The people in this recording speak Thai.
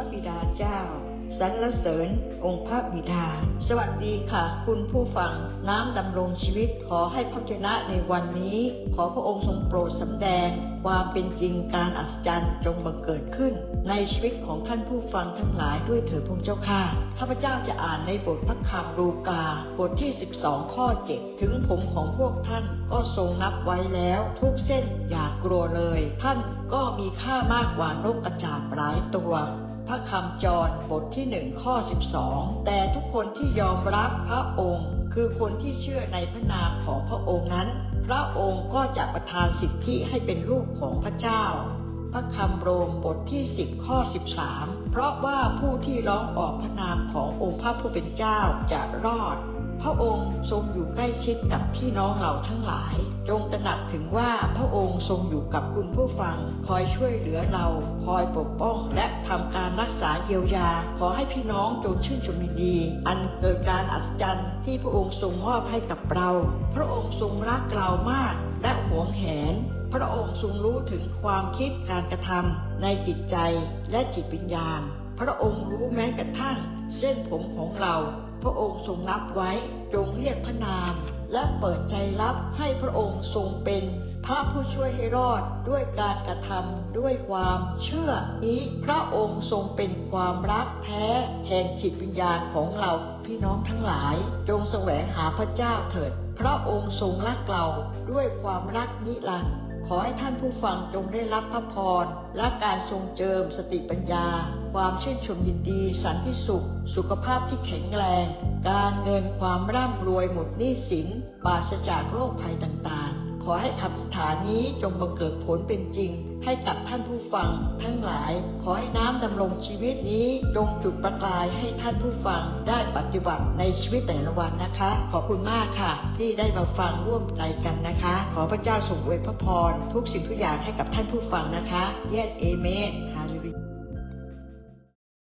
ระบิดาเจ้าสรรเสริญองค์พระบิดา สวัสดีค่ะ คุณผู้ฟัง น้ำดำรงชีวิตขอให้พระเจ้าในวันนี้ ขอพระองค์ทรงโปรดสำแดง ความเป็นจริงการอัศจรรย์จงบังเกิดขึ้น ในชีวิตของท่านผู้ฟังทั้งหลายด้วยเถิดพระเจ้าค่ะข้าพเจ้าจะอ่านในบทพระคำรูกา บทที่ 12 ข้อ 7 ถึงผมของพวกท่านก็ทรงนับไว้แล้ว ทุกเส้นอย่ากลัวเลย ท่านก็มีค่ามากกว่านกกระจาบหลายตัว ระคำจรบทที่หนึ่งข้อ 12 แต่ทุกคนที่ยอมรับพระองค์ คือคนที่เชื่อในพระนามของพระองค์นั้น พระองค์ก็จะประทานสิทธิให้เป็นลูกของพระเจ้า พระคำโรมบทที่ 10 ข้อ 13 เพราะว่าผู้ที่ร้องออกพระนามขององค์พระผู้เป็นเจ้าจะรอด พระองค์ทรงอยู่ใกล้ชิดกับพี่น้องเราทั้งหลาย จงตระหนักถึงว่าพระองค์ทรงอยู่กับคุณผู้ฟัง คอยช่วยเหลือเรา คอยปกป้อง และทำการรักษาเยียวยา ขอให้พี่น้องจงชื่นชมยินดี อันเกิดการอัศจรรย์ที่พระองค์ทรงมอบให้กับเรา พระองค์ทรงรักเรามาก และหวงแหนพระองค์ทรงรู้ถึงความคิดการกระทำในจิตใจและจิตวิญญาณ พระองค์รู้แม้กระทั่ง เส้นผมของเรา พระองค์ทรงนับไว้จงเรียกพระนาม และเปิดใจรับให้พระองค์ทรงเป็นพระผู้ช่วยให้รอดด้วยการกระทำด้วยความเชื่อนี้พระองค์ทรงเป็นความรักแท้แห่งจิตวิญญาณของเราพี่น้องทั้งหลาย จงแสวงหาพระเจ้าเถิด พระองค์ทรงรักเราด้วยความรักนิรันดร์ ขอให้ท่านผู้ฟังจงได้รับพระพร และการทรงเจิมสติปัญญา ความชื่นชมยินดี สันติสุข สุขภาพที่แข็งแรง การเงินความร่ำรวยหมดหนี้สินปราศจากโรคภัยต่างๆ ขอให้คำอธิษฐานนี้จงบังเกิดผลเป็นจริง ให้กับท่านผู้ฟัง ทั้งหลาย ขอให้น้ำดำรงชีวิตนี้จงจุดประกายให้ท่านผู้ฟังได้ปฏิบัติในชีวิตแต่ละวันนะคะ ขอบคุณมากค่ะ ที่ได้มาฟังร่วมใจกันนะคะ ขอพระเจ้าทรงอวยพระพร ทุกสิ่งทุกอย่างให้กับท่านผู้ฟังนะคะ Yes Amen Hallelujah